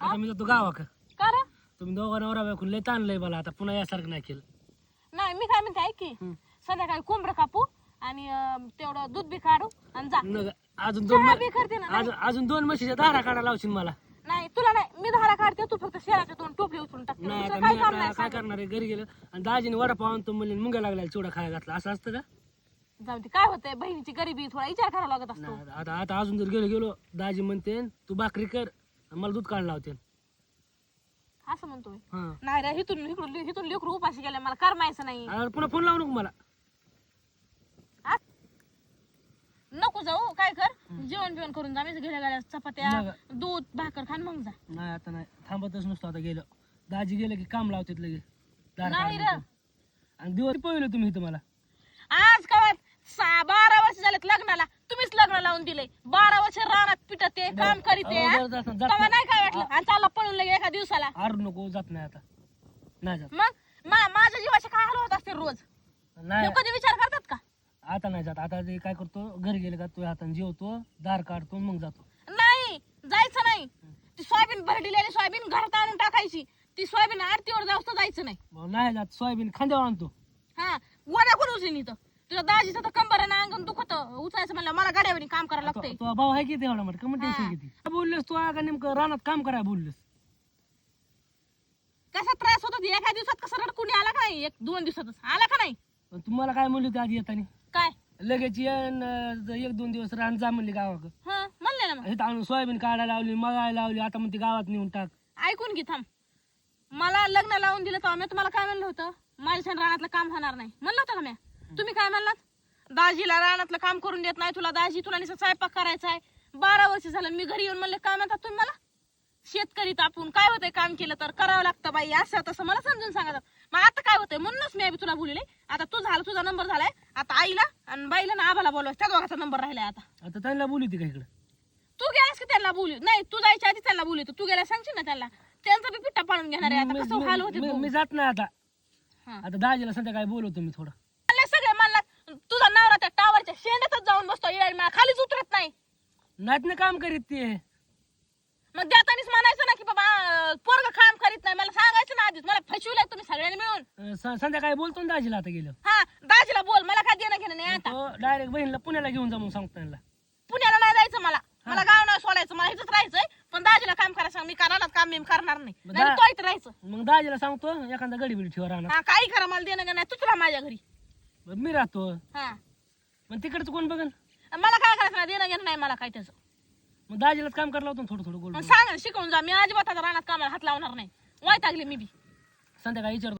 आता मी जातो गावाक का रे? तुम्ही दोघा नवरा बायकून लय ताणलंय मला आता पुन्हा यासारखं नाही केलं. नाही मी काय म्हणते ऐक की. संध्याकाळी कोंबडं कापू आणि अं, तेवढं दूध बी काढू आणि जा. नग अजून दोन चहा बी करते ना. अजून अजून दोन म्हशीच्या धारा काढा लावशील मला. नाही तुला नाही मी धारा काढते तू फक्त शेणाच्या दोन टोपली उचलून टाकते नाही दुसरं आता काय मी काम आता नाही काय सांग. करणार आहे? घरी गेलं आणि दाजीने वडापाव आणतो म्हणले मुंग्या लागला चिवडा खायला घातला. असं असतं का? जाऊ दे काय होतंय? बहिणीची गरिबी थोडा विचार करावा लागत असतो. नाही, आता आता अजून जर गेलो गेलो दाजी म्हणते तू भाकरी कर आणि मला दूध काढ लावते असं म्हणतोय? हा. नाही रे हिथून इकडून हिथून लेकरू उपाशी गेले मला करमायचं नाही. आणि पुन्हा फोन लावू नको मला? नको जाऊ काय कर? जेवण बिवण करून जा मी गेल्या चपात्या. दूध भाकर खान मग जा. नाही आता नाही. थांबतच नसतो आता गेलो. दाजी गेलं की काम लावतात लगेच. दार नाही काढायला. रे. आणि दिवस पळले तुम्ही इथं मला? आज काय? सहा बारा वर्ष झालेत लग्नाला. तुम्हीच लग्न लावून दिले बारा वर्ष रानात पिटत ते काम करीत ते, अहो, हा? बरं, जात- जात तेव्हा नाही. काय वाटलं? आणि चालला पळून लगे एका दिवसाला. आरू नको जात नाही आता. नाही जात. मग? मा- माझ्या जीवाचे काय हाल होत असते रोज? नाही. कधी विचार करतात का? आता नाही जात. आता ते काय करतो? घरी गेले का तू हाताने जेवतो दार काढतो मग जातो. नाही जायचं नाही. ती सोयाबीन भरडीलेली सोयाबीन घरात आणून टाकायची. ती सोयाबीन आरतीवर जाऊस तर जायचं नाही. मग नाही जात. सोयाबीन खांद्यावर आणतो. हा वड्या कोण उचलीन इथं? तुझ्या दाजीचं तर कंबर आणि अंगण दुखत. उचायचं म्हणलं मला गाड्यावर काम करायला लागतंय. तो भाऊ आहे किती एवढा म्हटलं कमी टेन्शन. किती काय बोललेस तू का नेमकं रानात काम कराय बोललेस. कसा त्रास होता एका दिवसात कसं रडकुंडी आला का नाही? एक दोन दिवसातच. आला का नाही? पण तुम्हाला काय म्हणले होते आधी येताना? काय? लगेच एक दोन दिवस रान जा म्हणले गावाकडं. हा म्हणले ना मग. इथं आणून सोयाबीन काढायला लावली मगायला लावली आता मग ती गावात नेऊन टाक. ऐकून घे थांब. मला लग्न लावून दिलं तेव्हा मी तुम्हाला काय म्हणलं होतं? माझ्या रानातलं काम होणार नाही. म्हणलं होतं का मी तुम्ही काय म्हणलात? दाजीला रानातलं काम करून देत नाही तुला दाजी तुला निसं स्वयंपाक करायचा आहे. बारा वर्ष झालं मी घरी येऊन म्हणले काय म्हणतात तुम्ही मला? शेतकरी तापून काय होतंय काम केलं तर? करावं लागतं बाई असं तसं मला समजून सांगतात मग आता काय होतंय? म्हणूनच मी तुला बोलले आता तू झाला तुझा नंबर झालाय. आता आईला आणि बाईला ना आबाला बोलवायचं. त्या दोघाचा नंबर राहिलाय आता. आता त्यांना बोलली ती का इकडं? तू गेलास की त्यांना बोलू? नाही तू जायच्या आधी त्यांना बोलू तू गेला सांगशील ना त्यांना? त्यांचा बी पिट्टा पाडून घेणार आहे. आता कसं हाल होते मी- जात नाही आता. आता दाजीला संध्याकाळी बोलवतो मी थोडं म्हणले सगळे म्हणला तुझा नवरा त्या टावरच्या शेंड्यातच जाऊन बसतो येईल मला खालीच उतरत नाही नाहीत ना काम करीत ते. मग देतानीच म्हणायचं ना की बाबा पोरग काम करीत नाही. मला सांगायचं ना आधीच. मला फसविलंय तुम्ही सगळ्यांनी मिळून. अं, स- संध्याकाळी बोलतो ना दाजीला आता गेलं हा दाजीला बोल. मला काय देणं घेणं नाही आता. तो डायरेक्ट बहिणीला पुण्याला घेऊन जा मग सांगतो त्यांना. पुण्याला नाही जायचं मला. मला गाव नाही सोडायचं. मला इथंच राहायचंय. पण दाजीला काम करायला सांग. मी करणार काम मी करणार नाही. मग नाही दा- तो इथं राहायचं. मग दाजीला सांगतो एखादा गडी बिडी ठेवा राहणार हा काही करा. मला देणं घेणं नाही. तूच राहा माझ्या घरी. मी राहतो. हा. मग तिकडचं कोण बघन? मला काय करायचं नाही देणं घेणं नाही मला काय त्याचं. मग दाजीलाच काम करायला होतं थोडं थोडं गोल मग सांग ना, शिकवून जा. मी अजिबात आता रानात कामाला हात लावणार नाही. वाईट लागले मी बी. संध्याकाळी विचारतो.